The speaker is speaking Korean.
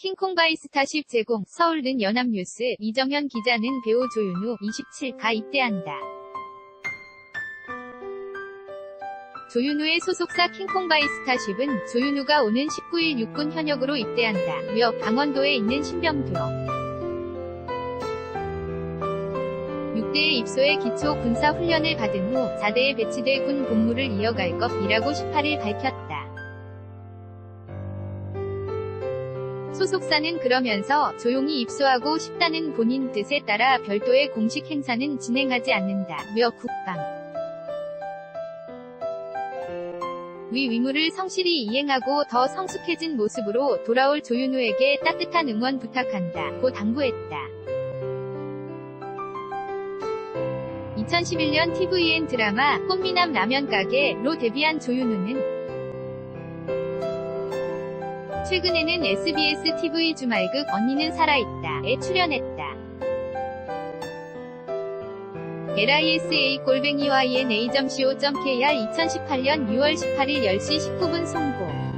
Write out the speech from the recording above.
킹콩 바이 스타쉽 제공 서울는 연합뉴스 이정현 기자는 배우 조윤우 27가 입대한다. 조윤우의 소속사 킹콩 바이 스타쉽은 조윤우가 오는 19일 육군 현역으로 입대한다. 며 강원도에 있는 신병교 6대에 입소해 기초 군사 훈련을 받은 후 4대에 배치돼 군 복무를 이어갈 것이라고 18일 밝혔다. 소속사는 그러면서 조용히 입소하고 싶다는 본인 뜻에 따라 별도의 공식 행사는 진행하지 않는다. 며 국방 위 의무를 성실히 이행하고 더 성숙해진 모습으로 돌아올 조윤우에게 따뜻한 응원 부탁한다. 고 당부했다. 2011년 TVN 드라마 꽃미남 라면 가게로 데뷔한 조윤우는 최근에는 SBS TV 주말극 언니는 살아있다에 출연했다. lisa 골뱅이 yna.co.kr 2018년 6월 18일 10시 19분 송고